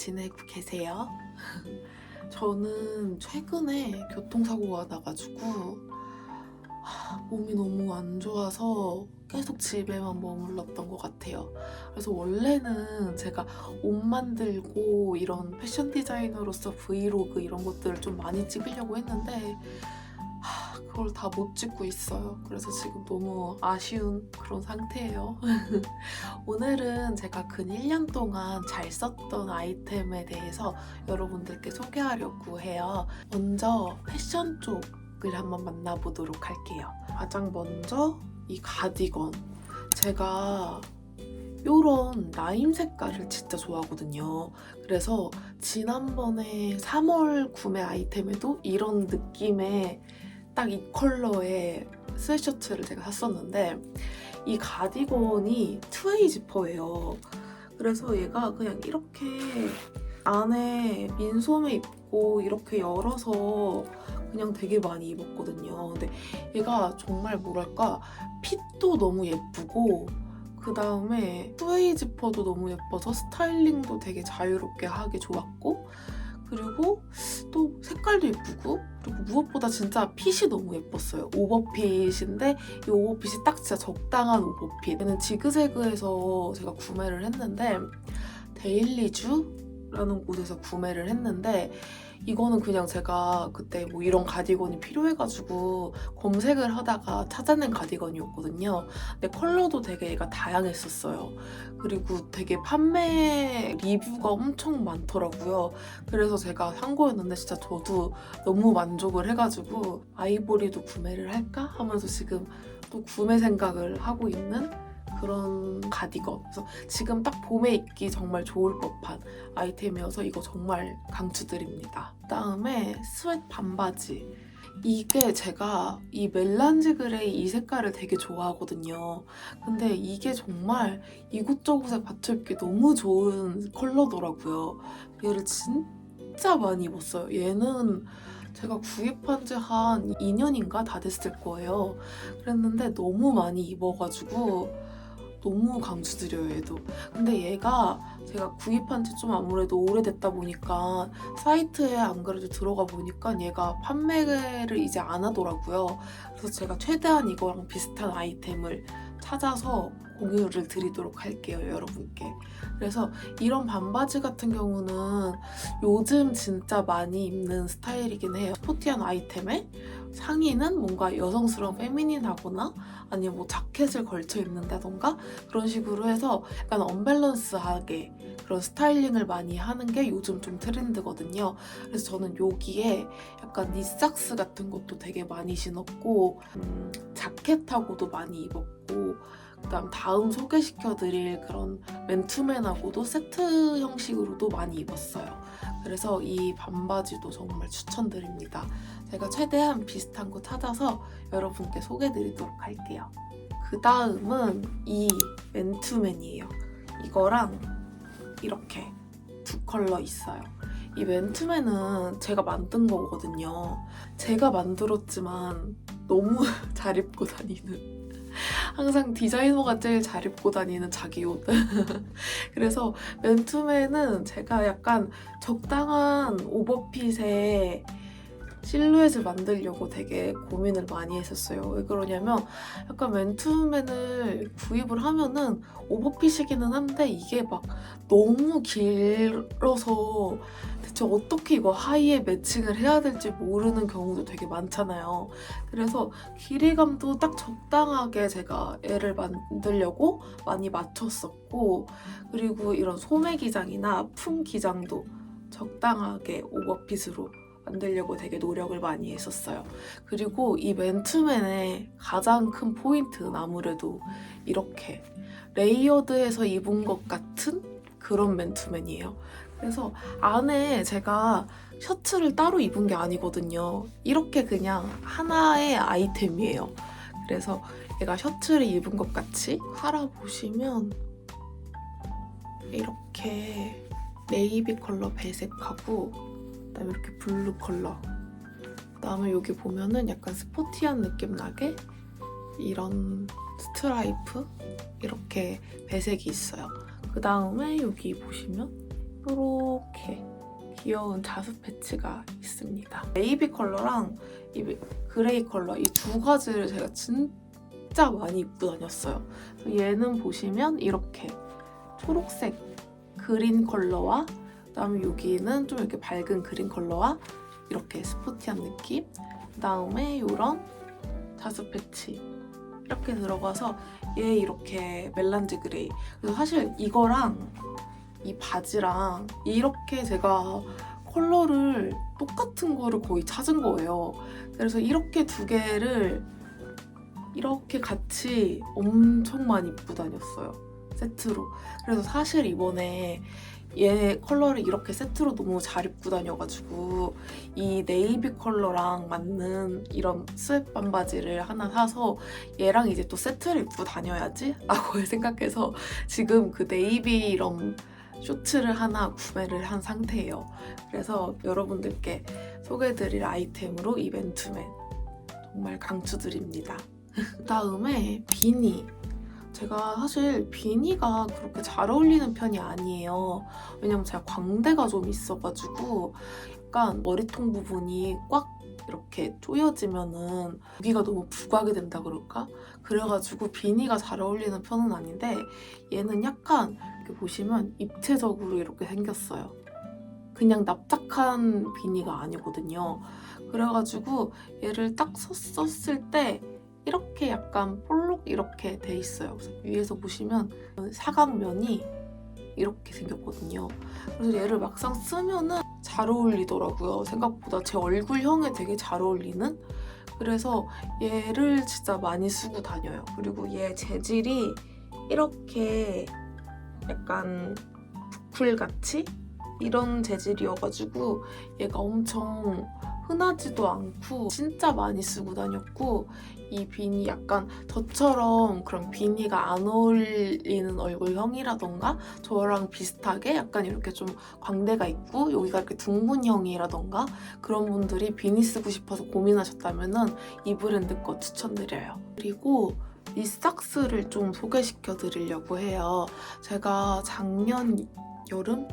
지내고 계세요? 저는 최근에 교통사고가 나가지고 하, 몸이 너무 안 좋아서 계속 집에만 머물렀던 것 같아요. 그래서 원래는 제가 옷 만들고 이런 패션 디자이너로서 브이로그 이런 것들을 좀 많이 찍으려고 했는데 하, 그걸 다 못 찍고 있어요. 그래서 지금 너무 아쉬운 그런 상태예요. 오늘은 제가 근 1년 동안 잘 썼던 아이템에 대해서 여러분들께 소개하려고 해요. 먼저 패션 쪽을 한번 만나보도록 할게요. 가장 먼저 이 가디건. 제가 요런 라임 색깔을 진짜 좋아하거든요. 그래서 지난번에 3월 구매 아이템에도 이런 느낌의 딱 이 컬러의 스웨셔츠를 제가 샀었는데 이 가디건이 트웨이 지퍼예요. 그래서 얘가 그냥 이렇게 안에 민소매 입고 이렇게 열어서 그냥 되게 많이 입었거든요. 근데 얘가 정말 뭐랄까 핏도 너무 예쁘고 그 다음에 트웨이 지퍼도 너무 예뻐서 스타일링도 되게 자유롭게 하기 좋았고 그리고 또 색깔도 예쁘고 그리고 무엇보다 진짜 핏이 너무 예뻤어요. 오버핏인데 이 오버핏이 딱 진짜 적당한 오버핏. 얘는 지그재그에서 제가 구매를 했는데 데일리주라는 곳에서 구매를 했는데 이거는 그냥 제가 그때 뭐 이런 가디건이 필요해가지고 검색을 하다가 찾아낸 가디건이었거든요. 근데 컬러도 되게 얘가 다양했었어요. 그리고 되게 판매 리뷰가 엄청 많더라고요. 그래서 제가 산 거였는데 진짜 저도 너무 만족을 해가지고 아이보리도 구매를 할까 하면서 지금 또 구매 생각을 하고 있는 그런 가디건. 그래서 지금 딱 봄에 입기 정말 좋을 법한 아이템이어서 이거 정말 강추드립니다. 그다음에 스웨트 반바지. 이게 제가 이 멜란지 그레이 이 색깔을 되게 좋아하거든요. 근데 이게 정말 이곳저곳에 받쳐 입기 너무 좋은 컬러더라고요. 얘를 진짜 많이 입었어요. 얘는 제가 구입한 지 한 2년인가 다 됐을 거예요. 그랬는데 너무 많이 입어가지고 너무 강추드려요, 얘도. 근데 얘가 제가 구입한 지 좀 아무래도 오래됐다 보니까 사이트에 안 그래도 들어가 보니까 얘가 판매를 이제 안 하더라고요. 그래서 제가 최대한 이거랑 비슷한 아이템을 찾아서 공유를 드리도록 할게요, 여러분께. 그래서 이런 반바지 같은 경우는 요즘 진짜 많이 입는 스타일이긴 해요. 스포티한 아이템에 상의는 뭔가 여성스러운 페미닌하거나 아니면 뭐 자켓을 걸쳐 입는다던가 그런 식으로 해서 약간 언밸런스하게 그런 스타일링을 많이 하는 게 요즘 좀 트렌드거든요. 그래서 저는 여기에 약간 니삭스 같은 것도 되게 많이 신었고 음, 자켓하고도 많이 입었고 그다음 다음 소개시켜드릴 그런 맨투맨하고도 세트 형식으로도 많이 입었어요. 그래서 이 반바지도 정말 추천드립니다. 제가 최대한 비슷한 거 찾아서 여러분께 소개드리도록 할게요. 그 다음은 이 맨투맨이에요. 이거랑 이렇게 두 컬러 있어요. 이 맨투맨은 제가 만든 거거든요. 제가 만들었지만 너무 잘 입고 다니는 항상 디자이너가 제일 잘 입고 다니는 자기 옷. 그래서 맨투맨은 제가 약간 적당한 오버핏에 실루엣을 만들려고 되게 고민을 많이 했었어요. 왜 그러냐면 약간 맨투맨을 구입을 하면은 오버핏이기는 한데 이게 막 너무 길어서 대체 어떻게 이거 하의에 매칭을 해야 될지 모르는 경우도 되게 많잖아요. 그래서 길이감도 딱 적당하게 제가 애를 만들려고 많이 맞췄었고 그리고 이런 소매 기장이나 품 기장도 적당하게 오버핏으로 만들려고 되게 노력을 많이 했었어요. 그리고 이 맨투맨의 가장 큰 포인트는 아무래도 이렇게 레이어드해서 입은 것 같은 그런 맨투맨이에요. 그래서 안에 제가 셔츠를 따로 입은 게 아니거든요. 이렇게 그냥 하나의 아이템이에요. 그래서 얘가 셔츠를 입은 것 같이 팔아보시면 이렇게 네이비 컬러 배색하고 그다음에 이렇게 블루 컬러 그다음에 여기 보면은 약간 스포티한 느낌 나게 이런 스트라이프 이렇게 배색이 있어요. 그 다음에 여기 보시면 이렇게 귀여운 자수 패치가 있습니다. 네이비 컬러랑 이 그레이 컬러 이 두 가지를 제가 진짜 많이 입고 다녔어요. 얘는 보시면 이렇게 초록색 그린 컬러와 그다음에 여기는 좀 이렇게 밝은 그린 컬러와 이렇게 스포티한 느낌. 그다음에 이런 자수 패치 이렇게 들어가서 얘 이렇게 멜란지 그레이. 그래서 사실 이거랑 이 바지랑 이렇게 제가 컬러를 똑같은 거를 거의 찾은 거예요. 그래서 이렇게 두 개를 이렇게 같이 엄청 많이 입고 다녔어요. 세트로. 그래서 사실 이번에 얘 컬러를 이렇게 세트로 너무 잘 입고 다녀가지고 이 네이비 컬러랑 맞는 이런 스웨트 반바지를 하나 사서 얘랑 이제 또 세트를 입고 다녀야지 라고 생각해서 지금 그 네이비 이런 쇼츠를 하나 구매를 한 상태예요. 그래서 여러분들께 소개해드릴 아이템으로 이벤트맨 정말 강추드립니다. 그 다음에 비니. 제가 사실 비니가 그렇게 잘 어울리는 편이 아니에요. 왜냐면 제가 광대가 좀 있어가지고 약간 머리통 부분이 꽉 이렇게 조여지면은 여기가 너무 부각이 된다 그럴까? 그래가지고 비니가 잘 어울리는 편은 아닌데 얘는 약간 이렇게 보시면 입체적으로 이렇게 생겼어요. 그냥 납작한 비니가 아니거든요. 그래가지고 얘를 딱 썼- 썼을 때 이렇게 약간 볼록 이렇게 돼 있어요. 위에서 보시면 사각면이 이렇게 생겼거든요. 그래서 얘를 막상 쓰면은 잘 어울리더라고요. 생각보다 제 얼굴형에 되게 잘 어울리는. 그래서 얘를 진짜 많이 쓰고 다녀요. 그리고 얘 재질이 이렇게 약간 부풀같이 이런 재질이어가지고 얘가 엄청 흔하지도 않고 진짜 많이 쓰고 다녔고 이 비니 약간 저처럼 그런 비니가 안 어울리는 얼굴형이라던가 저랑 비슷하게 약간 이렇게 좀 광대가 있고 여기가 이렇게 둥근 형이라던가 그런 분들이 비니 쓰고 싶어서 고민하셨다면은 이 브랜드 거 추천드려요. 그리고 이 삭스를 좀 소개시켜 드리려고 해요. 제가 작년 여름,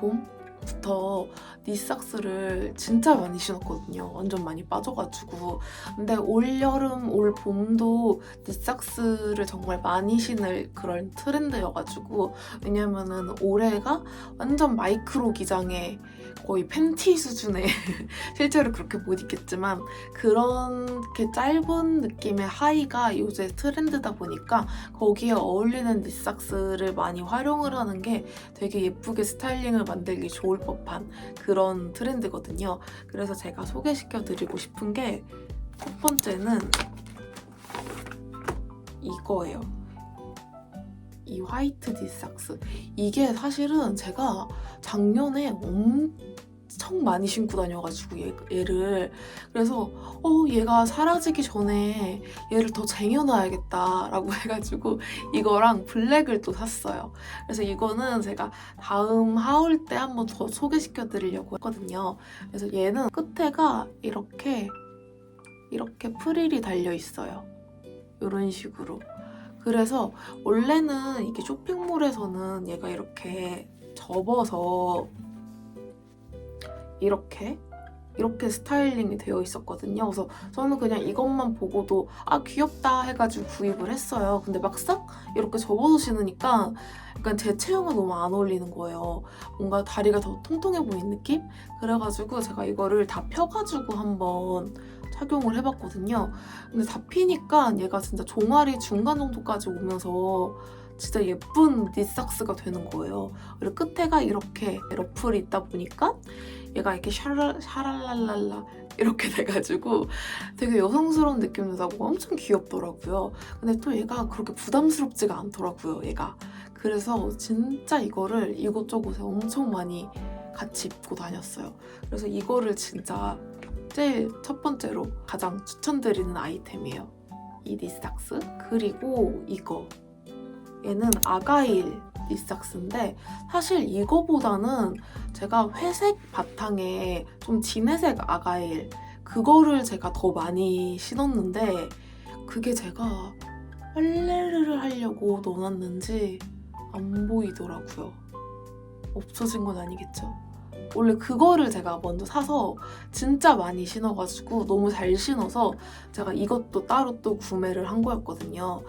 봄 부터 니삭스를 진짜 많이 신었거든요. 완전 많이 빠져가지고. 근데 올 여름, 올 봄도 니삭스를 정말 많이 신을 그런 트렌드여가지고. 왜냐면은 올해가 완전 마이크로 기장의 거의 팬티 수준의 실제로 그렇게 못 입겠지만 그렇게 짧은 느낌의 하의가 요새 트렌드다 보니까 거기에 어울리는 니삭스를 많이 활용을 하는 게 되게 예쁘게 스타일링을 만들기 좋을 법한 그런 트렌드거든요. 그래서 제가 소개시켜 드리고 싶은 게 첫 번째는 이거예요. 이 화이트 디삭스. 이게 사실은 제가 작년에 엄청 많이 신고 다녀가지고 얘, 얘를 그래서 어 얘가 사라지기 전에 얘를 더 쟁여놔야겠다라고 해가지고 이거랑 블랙을 또 샀어요. 그래서 이거는 제가 다음 하울 때 한번 더 소개시켜 드리려고 했거든요. 그래서 얘는 끝에가 이렇게 이렇게 프릴이 달려 있어요. 이런 식으로. 그래서 원래는 이게 쇼핑몰에서는 얘가 이렇게 접어서 이렇게 이렇게 스타일링이 되어 있었거든요. 그래서 저는 그냥 이것만 보고도 아 귀엽다 해가지고 구입을 했어요. 근데 막상 이렇게 접어서 신으니까 약간 제 체형과 너무 안 어울리는 거예요. 뭔가 다리가 더 통통해 보이는 느낌? 그래가지고 제가 이거를 다 펴가지고 한번 착용을 해봤거든요. 근데 다 피니까 얘가 진짜 종아리 중간 정도까지 오면서 진짜 예쁜 니삭스가 되는 거예요. 그리고 끝에가 이렇게 러플이 있다 보니까 얘가 이렇게 샤라, 샤랄랄랄라 이렇게 돼가지고 되게 여성스러운 느낌도 나고 엄청 귀엽더라고요. 근데 또 얘가 그렇게 부담스럽지가 않더라고요, 얘가. 그래서 진짜 이거를 이곳저곳에 엄청 많이 같이 입고 다녔어요. 그래서 이거를 진짜 제일 첫 번째로 가장 추천드리는 아이템이에요. 이 니삭스. 그리고 이거. 얘는 아가일 니삭스인데 사실 이거보다는 제가 회색 바탕에 좀 진회색 아가일 그거를 제가 더 많이 신었는데 그게 제가 빨래를 하려고 넣어놨는지 안 보이더라고요. 없어진 건 아니겠죠? 원래 그거를 제가 먼저 사서 진짜 많이 신어가지고 너무 잘 신어서 제가 이것도 따로 또 구매를 한 거였거든요.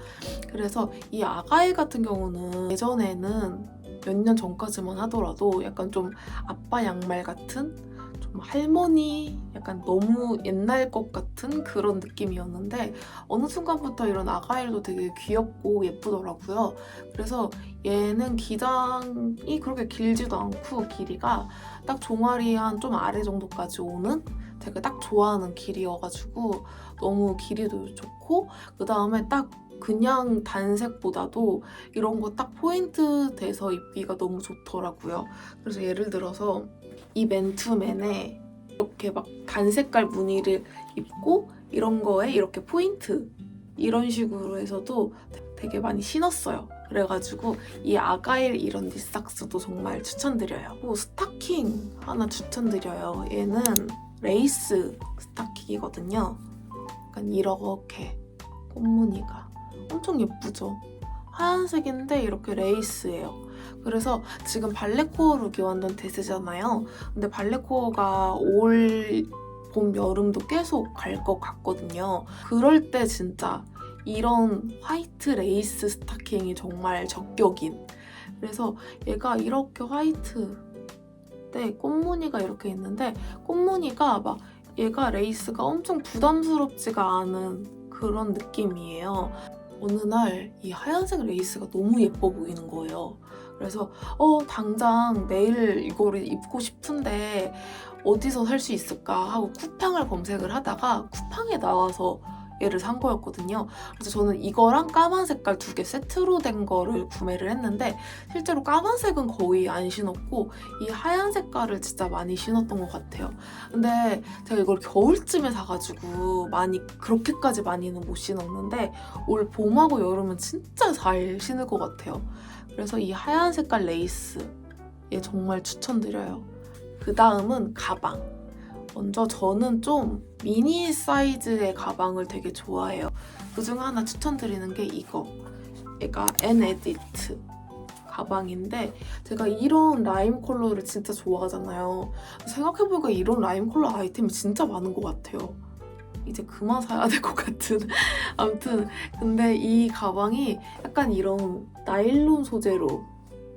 그래서 이 아가일 같은 경우는 예전에는 몇 년 전까지만 하더라도 약간 좀 아빠 양말 같은 좀 할머니 약간 너무 옛날 것 같은 그런 느낌이었는데 어느 순간부터 이런 아가일도 되게 귀엽고 예쁘더라고요. 그래서 얘는 기장이 그렇게 길지도 않고 길이가 딱 종아리 한 좀 아래 정도까지 오는 제가 딱 좋아하는 길이어가지고 너무 길이도 좋고 그 다음에 딱 그냥 단색보다도 이런 거 딱 포인트 돼서 입기가 너무 좋더라고요. 그래서 예를 들어서 이 맨투맨에 이렇게 막 단색깔 무늬를 입고 이런 거에 이렇게 포인트 이런 식으로 해서도 되게 많이 신었어요. 그래가지고 이 아가일 이런 니삭스도 정말 추천드려요. 또 스타킹 하나 추천드려요. 얘는 레이스 스타킹이거든요. 약간 이렇게 꽃무늬가 엄청 예쁘죠? 하얀색인데 이렇게 레이스예요. 그래서 지금 발레코어 룩이 완전 대세잖아요. 근데 발레코어가 올 봄, 여름도 계속 갈 것 같거든요. 그럴 때 진짜 이런 화이트 레이스 스타킹이 정말 적격인. 그래서 얘가 이렇게 화이트 때 꽃무늬가 이렇게 있는데 꽃무늬가 막 얘가 레이스가 엄청 부담스럽지가 않은 그런 느낌이에요. 어느 날 이 하얀색 레이스가 너무 예뻐 보이는 거예요. 그래서 어 당장 내일 이거를 입고 싶은데 어디서 살 수 있을까 하고 쿠팡을 검색을 하다가 쿠팡에 나와서 얘를 산 거였거든요. 그래서 저는 이거랑 까만 색깔 두 개 세트로 된 거를 구매를 했는데 실제로 까만색은 거의 안 신었고 이 하얀 색깔을 진짜 많이 신었던 것 같아요. 근데 제가 이걸 겨울쯤에 사가지고 많이 그렇게까지 많이는 못 신었는데 올 봄하고 여름은 진짜 잘 신을 것 같아요. 그래서 이 하얀 색깔 레이스 얘 정말 추천드려요. 그 다음은 가방. 먼저 저는 좀 미니 사이즈의 가방을 되게 좋아해요. 그중 하나 추천드리는 게 이거. 얘가 엔에디트 가방인데 제가 이런 라임 컬러를 진짜 좋아하잖아요. 생각해보니까 이런 라임 컬러 아이템이 진짜 많은 것 같아요. 이제 그만 사야 될 것 같은. 아무튼 근데 이 가방이 약간 이런 나일론 소재로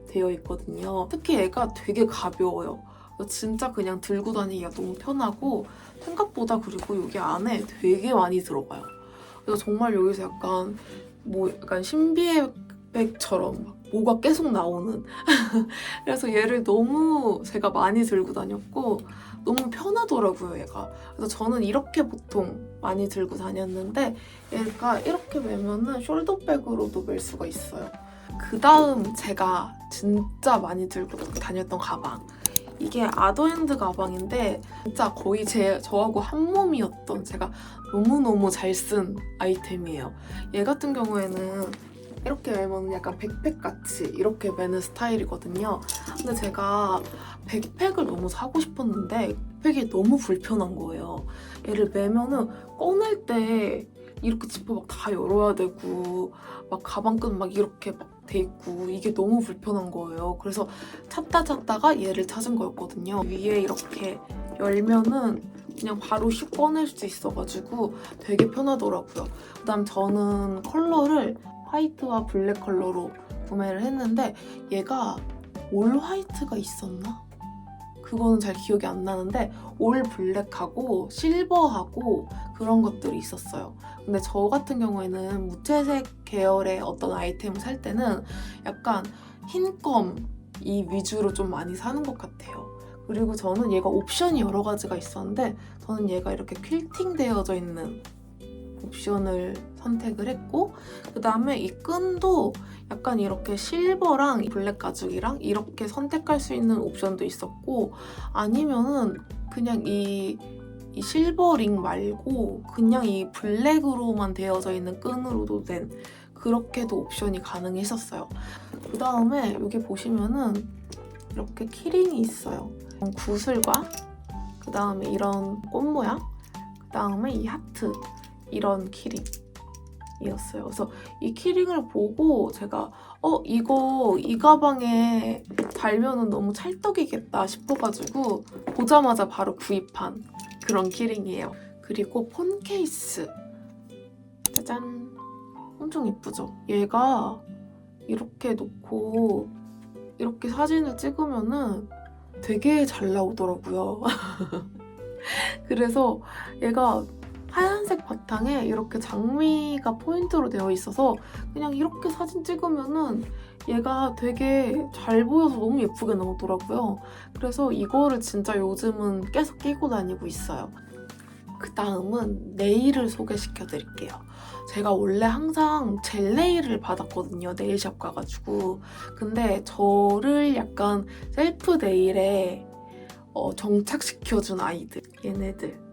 되어 있거든요. 특히 얘가 되게 가벼워요. 진짜 그냥 들고 다니기가 너무 편하고 생각보다 그리고 여기 안에 되게 많이 들어가요. 그래서 정말 여기서 약간 뭐 약간 신비의 백처럼 막 뭐가 계속 나오는? 그래서 얘를 너무 제가 많이 들고 다녔고 너무 편하더라고요 얘가. 그래서 저는 이렇게 보통 많이 들고 다녔는데 얘가 이렇게 매면은 숄더백으로도 멜 수가 있어요. 그 다음 제가 진짜 많이 들고 다녔던 가방 이게 아더핸드 가방인데 진짜 거의 제 저하고 한 몸이었던 제가 너무너무 잘 쓴 아이템이에요. 얘 같은 경우에는 이렇게 매면 약간 백팩 같이 이렇게 매는 스타일이거든요. 근데 제가 백팩을 너무 사고 싶었는데 백팩이 너무 불편한 거예요. 얘를 매면은 꺼낼 때 이렇게 지퍼 막 다 열어야 되고 막 가방끈 막 이렇게 막 돼 있고 이게 너무 불편한 거예요. 그래서 찾다 찾다가 얘를 찾은 거였거든요. 위에 이렇게 열면은 그냥 바로 슉 꺼낼 수 있어가지고 되게 편하더라고요. 그 다음 저는 컬러를 화이트와 블랙 컬러로 구매를 했는데 얘가 올 화이트가 있었나? 그거는 잘 기억이 안 나는데 올 블랙하고 실버하고 그런 것들이 있었어요. 근데 저 같은 경우에는 무채색 계열의 어떤 아이템을 살 때는 약간 흰검 이 위주로 좀 많이 사는 것 같아요. 그리고 저는 얘가 옵션이 여러 가지가 있었는데 저는 얘가 이렇게 퀼팅 되어져 있는 옵션을 선택을 했고 그 다음에 이 끈도 약간 이렇게 실버랑 블랙 가죽이랑 이렇게 선택할 수 있는 옵션도 있었고 아니면은 그냥 이, 이 실버 링 말고 그냥 이 블랙으로만 되어져 있는 끈으로도 된 그렇게도 옵션이 가능했었어요. 그 다음에 여기 보시면은 이렇게 키링이 있어요. 구슬과 그 다음에 이런 꽃 모양 그 다음에 이 하트 이런 키링 이었어요. 그래서 이 키링을 보고 제가 어 이거 이 가방에 달면은 너무 찰떡이겠다 싶어가지고 보자마자 바로 구입한 그런 키링이에요. 그리고 폰 케이스 짜잔 엄청 예쁘죠? 얘가 이렇게 놓고 이렇게 사진을 찍으면은 되게 잘 나오더라고요. 그래서 얘가 하얀색 바탕에 이렇게 장미가 포인트로 되어 있어서 그냥 이렇게 사진 찍으면은 얘가 되게 잘 보여서 너무 예쁘게 나오더라고요. 그래서 이거를 진짜 요즘은 계속 끼고 다니고 있어요. 그 다음은 네일을 소개시켜 드릴게요. 제가 원래 항상 젤 네일을 받았거든요. 네일샵 가가지고. 근데 저를 약간 셀프 네일에 어, 정착시켜준 아이들. 얘네들.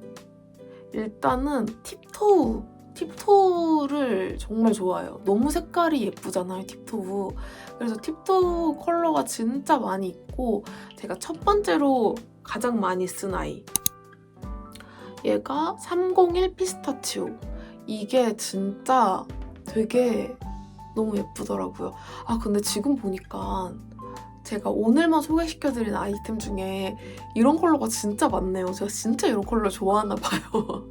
일단은 팁토우. 팁토우를 정말 좋아해요. 너무 색깔이 예쁘잖아요, 팁토우. 그래서 팁토우 컬러가 진짜 많이 있고, 제가 첫 번째로 가장 많이 쓴 아이. 얘가 301 피스타치오. 이게 진짜 되게 너무 예쁘더라고요. 아, 근데 지금 보니까 제가 오늘만 소개시켜드린 아이템 중에 이런 컬러가 진짜 많네요. 제가 진짜 이런 컬러 좋아하나 봐요.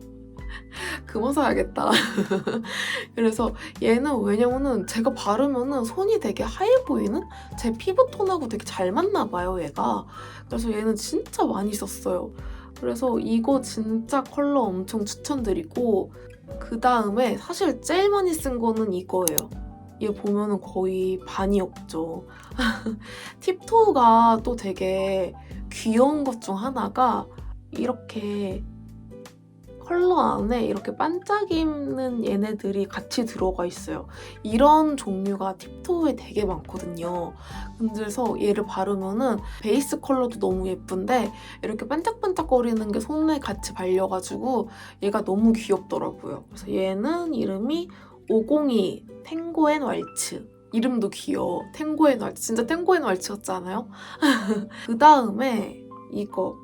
그만 사야겠다. 그래서 얘는 왜냐면은 제가 바르면은 손이 되게 하얘 보이는 제 피부톤하고 되게 잘 맞나 봐요, 얘가. 그래서 얘는 진짜 많이 썼어요. 그래서 이거 진짜 컬러 엄청 추천드리고 그 다음에 사실 제일 많이 쓴 거는 이거예요. 얘 보면은 거의 반이 없죠. 팁토우가 또 되게 귀여운 것 중 하나가 이렇게 컬러 안에 이렇게 반짝이는 얘네들이 같이 들어가 있어요. 이런 종류가 팁토우에 되게 많거든요. 그래서 얘를 바르면은 베이스 컬러도 너무 예쁜데 이렇게 반짝반짝거리는 게 손에 같이 발려가지고 얘가 너무 귀엽더라고요. 그래서 얘는 이름이 502 탱고 앤 왈츠. 이름도 귀여워. 탱고 앤 왈츠. 진짜 탱고 앤 왈츠 같잖아요? 그 다음에 이거.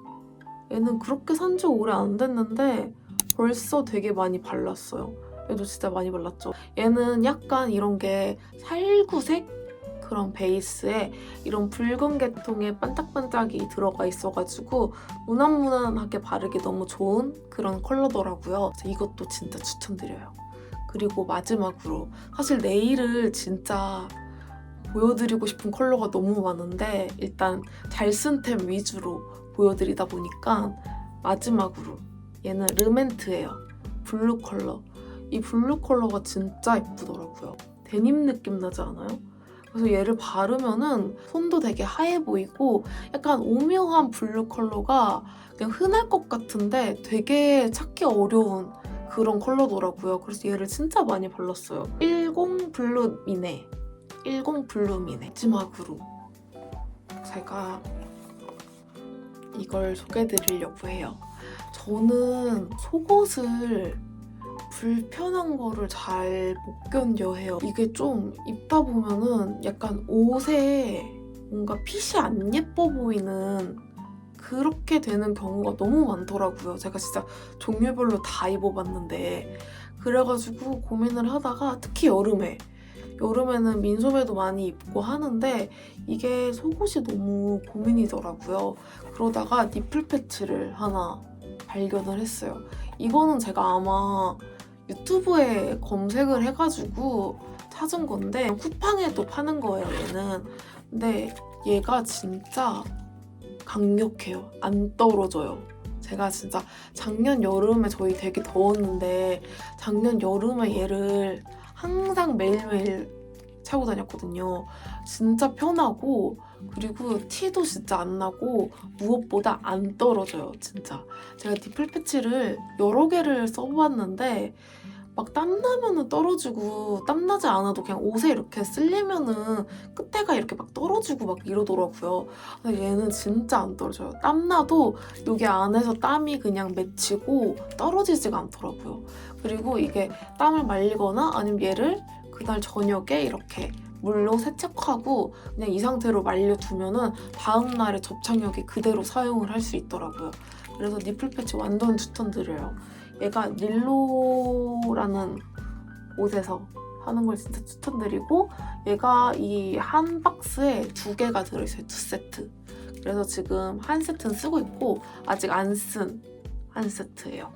얘는 그렇게 산 지 오래 안 됐는데 벌써 되게 많이 발랐어요. 얘도 진짜 많이 발랐죠. 얘는 약간 이런 게 살구색 그런 베이스에 이런 붉은 계통의 반짝반짝이 들어가 있어가지고 무난무난하게 바르기 너무 좋은 그런 컬러더라고요. 이것도 진짜 추천드려요. 그리고 마지막으로 사실 네일을 진짜 보여드리고 싶은 컬러가 너무 많은데 일단 잘 쓴 템 위주로 보여드리다 보니까 마지막으로 얘는 르멘트예요. 블루 컬러. 이 블루 컬러가 진짜 예쁘더라고요. 데님 느낌 나지 않아요? 그래서 얘를 바르면은 손도 되게 하얘 보이고 약간 오묘한 블루 컬러가 그냥 흔할 것 같은데 되게 찾기 어려운 그런 컬러더라고요. 그래서 얘를 진짜 많이 발랐어요. 10 블루 미네. 10 블루 미네. 마지막으로 제가 이걸 소개해드리려고 해요. 저는 속옷을 불편한 거를 잘 못 견뎌해요. 이게 좀 입다 보면은 약간 옷에 뭔가 핏이 안 예뻐 보이는 그렇게 되는 경우가 너무 많더라고요. 제가 진짜 종류별로 다 입어봤는데 그래가지고 고민을 하다가 특히 여름에 여름에는 민소매도 많이 입고 하는데 이게 속옷이 너무 고민이더라고요. 그러다가 니플 패치를 하나 발견을 했어요. 이거는 제가 아마 유튜브에 검색을 해가지고 찾은 건데 쿠팡에도 파는 거예요 얘는. 근데 얘가 진짜 강력해요. 안 떨어져요. 제가 진짜 작년 여름에 저희 되게 더웠는데 작년 여름에 얘를 항상 매일매일 차고 다녔거든요. 진짜 편하고 그리고 티도 진짜 안 나고 무엇보다 안 떨어져요, 진짜. 제가 니플 패치를 여러 개를 써봤는데 막 땀나면은 떨어지고 땀나지 않아도 그냥 옷에 이렇게 쓸리면은 끝에가 이렇게 막 떨어지고 막 이러더라고요. 근데 얘는 진짜 안 떨어져요. 땀나도 여기 안에서 땀이 그냥 맺히고 떨어지지가 않더라고요. 그리고 이게 땀을 말리거나 아니면 얘를 그날 저녁에 이렇게 물로 세척하고 그냥 이 상태로 말려두면은 다음 날에 접착력이 그대로 사용을 할 수 있더라고요. 그래서 니플 패치 완전 추천드려요. 얘가 닐로라는 옷에서 하는 걸 진짜 추천드리고 얘가 이 한 박스에 두 개가 들어있어요. 두 세트. 그래서 지금 한 세트는 쓰고 있고 아직 안 쓴 한 세트예요.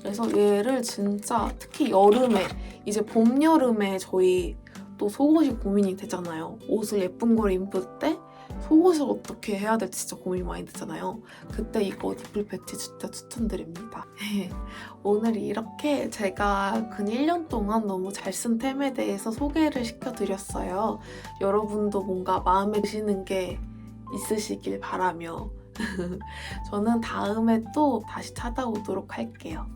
그래서 얘를 진짜 특히 여름에 이제 봄 여름에 저희 또 속옷이 고민이 되잖아요. 옷을 예쁜 걸 입을 때 속옷을 어떻게 해야 될지 진짜 고민 많이 되잖아요. 그때 이거 니플 패치 진짜 추천드립니다. 오늘 이렇게 제가 근 1년 동안 너무 잘 쓴 템에 대해서 소개를 시켜드렸어요. 여러분도 뭔가 마음에 드시는 게 있으시길 바라며 저는 다음에 또 다시 찾아오도록 할게요.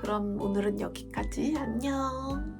그럼 오늘은 여기까지. 안녕.